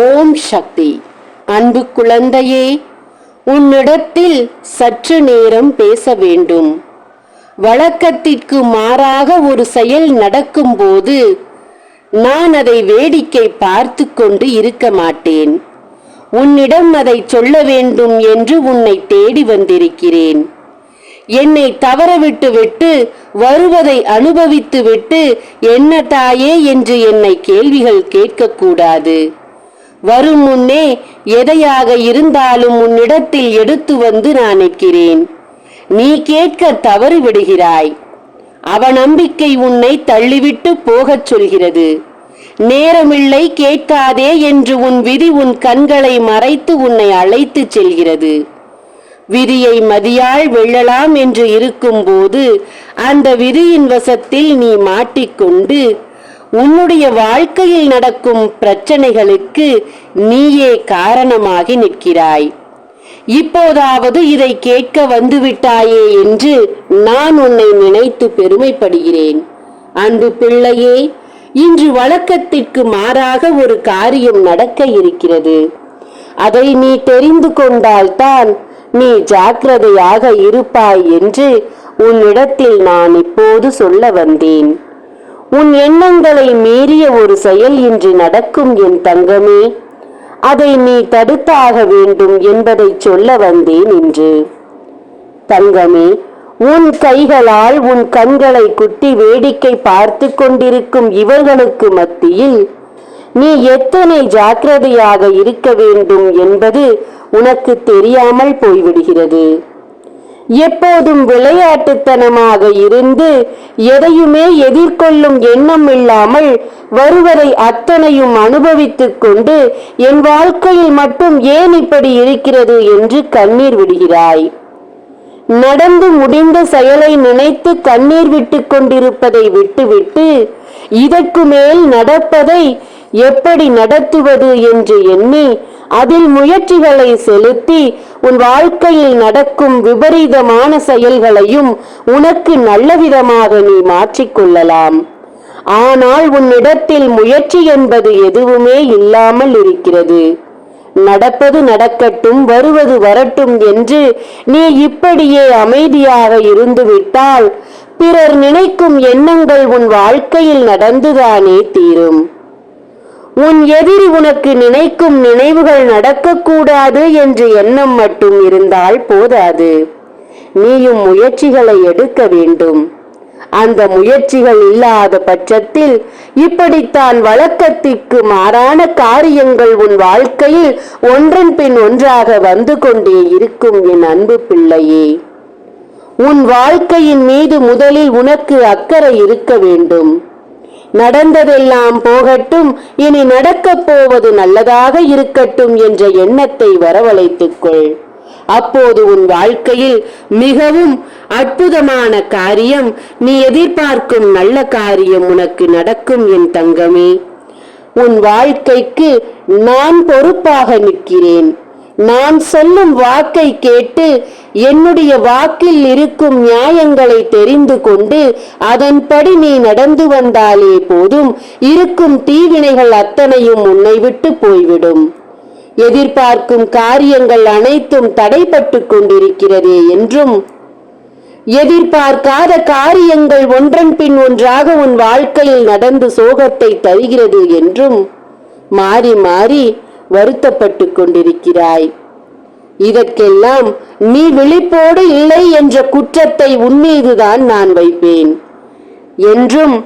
ஓம் சக்தி. அன்பு குழந்தையே உன்னிடத்தில் சற்று நேரம் பேச வேண்டும். வழக்கத்திற்கு மாறாக ஒரு செயல் நடக்கும்போது நான் அதை வேடிக்கை பார்த்து கொண்டு இருக்க மாட்டேன். உன்னிடம் அதை சொல்ல வேண்டும் என்று உன்னை தேடி வந்திருக்கிறேன். என்னை தவறவிட்டு விட்டு வருவதை அனுபவித்து விட்டு என்ன தாயே என்று என்னை கேள்விகள் கேட்கக்கூடாது. வரும் முன்னே எதையாக இருந்தாலும் உன்னிடத்தில் எடுத்து வந்து நான் நிற்கிறேன். நீ கேட்க தவறு விடுகிறாய். அவநம்பிக்கை உன்னை தள்ளிவிட்டு போகச் சொல்கிறது. நேரமில்லை கேட்காதே என்று உன் விதி உன் கண்களை மறைத்து உன்னை அழைத்துச் செல்கிறது. விதியை மதியால் வெல்லலாம் என்று இருக்கும்போது அந்த விதியின் வசத்தில் நீ மாட்டிக்கொண்டு உன்னுடைய வாழ்க்கையில் நடக்கும் பிரச்சனைகளுக்கு நீயே காரணமாகி நிற்கிறாய். இப்போதாவது இதை கேட்க வந்துவிட்டாயே என்று நான் உன்னை நினைத்து பெருமைப்படுகிறேன். அன்பு பிள்ளையே இன்று வழக்கத்திற்கு மாறாக ஒரு காரியம் நடக்க இருக்கிறது. அதை நீ தெரிந்து கொண்டால்தான் நீ ஜாக்கிரதையாக இருப்பாய் என்று உன்னிடத்தில் நான் இப்போது சொல்ல வந்தேன். உன் எண்ணங்களை மீறிய ஒரு செயல் இன்று நடக்கும் என் தங்கமே. அதை நீ தடுத்தாக வேண்டும் என்பதை சொல்ல வந்தேன் என்று தங்கமே உன் கைகளால் உன் கண்களை குட்டி வேடிக்கை பார்த்து கொண்டிருக்கும் இவர்களுக்கு மத்தியில் நீ எத்தனை ஜாக்கிரதையாக இருக்க வேண்டும் என்பது உனக்கு தெரியாமல் போய்விடுகிறது. எப்போதும் விளையாட்டுத்தனமாக இருந்து எதையுமே எதிர்கொள்ளும் எண்ணம் இல்லாமல் வருவதை அத்தனையும் அனுபவித்துக் கொண்டு என் வாழ்க்கையில் மட்டும் ஏன் இப்படி இருக்கிறது என்று கண்ணீர் விடுகிறாய். நடந்து முடிந்த செயலை நினைத்து கண்ணீர் விட்டுக் கொண்டிருப்பதை விட்டுவிட்டு இதற்கு மேல் நடப்பதை எப்படி நடத்துவது என்று எண்ணி அதில் முயற்சிகளை செலுத்தி உன் வாழ்க்கையில் நடக்கும் விபரீதமான செயல்களையும் உனக்கு நல்லவிதமாக நீ மாற்றிக்கொள்ளலாம் ஆனால் உன்னிடத்தில் முயற்சி என்பது எதுவுமே இல்லாமல் இருக்கிறது. நடப்பது நடக்கட்டும் வருவது வரட்டும் என்று நீ இப்படியே அமைதியாக இருந்துவிட்டால் பிறர் நினைக்கும் எண்ணங்கள் உன் வாழ்க்கையில் நடந்துதானே தீரும். உன் எதிரி உனக்கு நினைக்கும் நினைவுகள் நடக்கக்கூடாது என்று எண்ணம் மட்டும் இருந்தால் போதாது. நீயும் முயற்சிகளை எடுக்க வேண்டும். அந்த முயற்சிகள் இல்லாத பட்சத்தில் இப்படித்தான் வழக்கத்திற்கு மாறான காரியங்கள் உன் வாழ்க்கையில் ஒன்றன் பின் ஒன்றாக வந்து கொண்டே இருக்கும் என் அன்பு பிள்ளையே. உன் வாழ்க்கையின் மீது முதலில் உனக்கு அக்கறை இருக்க வேண்டும். நடந்ததெல்லாம் போகட்டும் இனி நடக்கப் போவது நல்லதாக இருக்கட்டும் என்ற எண்ணத்தை வரவழைத்துக்கொள். அப்போது உன் வாழ்க்கையில் மிகவும் அற்புதமான காரியம் நீ எதிர்பார்க்கும் நல்ல காரியம் உனக்கு நடக்கும் என் தங்கமே. உன் வாழ்க்கைக்கு நான் பொறுப்பாக நிற்கிறேன். நான் சொல்லும் வாக்கை கேட்டு என்னுடைய வாக்கில் இருக்கும் நியாயங்களை தெரிந்து கொண்டு அதன்படி நீ நடந்து வந்தாலே போதும். இருக்கும் தீவினைகள் அத்தனையும் உன்னை விட்டு போய்விடும். எதிர்பார்க்கும் காரியங்கள் அனைத்தும் தடைபட்டு கொண்டிருக்கிறதே என்றும் எதிர்பார்க்காத காரியங்கள் ஒன்றன் பின் ஒன்றாக உன் வாழ்க்கையில் நடந்து சோகத்தை தருகிறது என்றும் மாறி மாறி வருத்தப்பட்டு கொண்டிருக்கிறாய். இதற்கெல்லாம் நீ விழிப்போடு இல்லை என்ற குற்றத்தை உன்மீதுதான் நான் வைப்பேன். என்றும்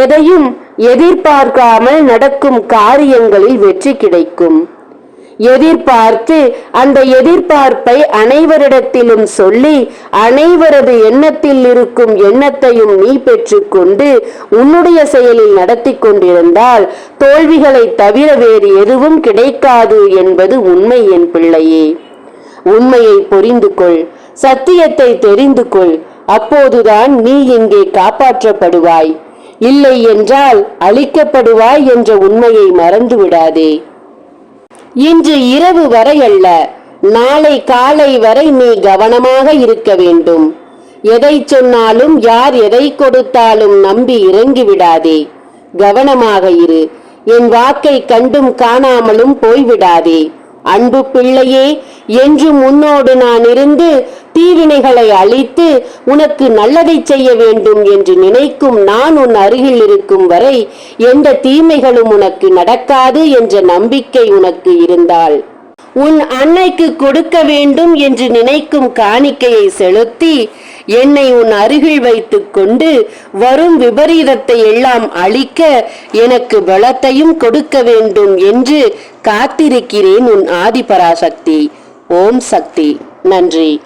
எதையும் எதிர்பார்க்காமல் நடக்கும் காரியங்களில் வெற்றி கிடைக்கும். எதிர்பார்த்து அந்த எதிர்பார்ப்பை அனைவரிடத்திலும் சொல்லி அனைவரது எண்ணத்தில் இருக்கும் எண்ணத்தையும் நீ பெற்றுக்கொண்டு உன்னுடைய செயலில் நடத்தி கொண்டிருந்தால் தோல்விகளை தவிர வேறு எதுவும் கிடைக்காது என்பது உண்மை என் பிள்ளையே. உண்மையை புரிந்து கொள் சத்தியத்தை தெரிந்து கொள் அப்போதுதான் நீ இங்கே காப்பாற்றப்படுவாய். இல்லை என்றால் அழிக்கப்படுவாய் என்ற உண்மையை மறந்து விடாதே இன்று இரவு வரை அல்ல நாளை காலை வரை நீ கவனமாக இருக்க வேண்டும். எதை சொன்னாலும் யார் எதை கொடுத்தாலும் நம்பி இறங்கி விடாதே. கவனமாக இரு. என் வாக்கை கண்டும் காணாமலும் போய்விடாதே. அன்பு பிள்ளையே என்று முன்னோடு நான் இருந்து தீவினைகளை அழித்து உனக்கு நல்லதை செய்ய வேண்டும் என்று நினைக்கும் நான் உன் அருகில் இருக்கும் வரை எந்த தீமைகளும் உனக்கு நடக்காது என்ற நம்பிக்கை உனக்கு இருந்தால். உன் அன்னைக்கு கொடுக்க வேண்டும் என்று நினைக்கும் காணிக்கையை செலுத்தி என்னை உன் அருகில் வைத்துக் கொண்டு வரும் விபரீதத்தை எல்லாம் அழிக்க எனக்கு பலத்தையும் கொடுக்க வேண்டும் என்று காத்திருக்கிறேன் உன் ஆதிபராசக்தி. ஓம் சக்தி. நன்றி.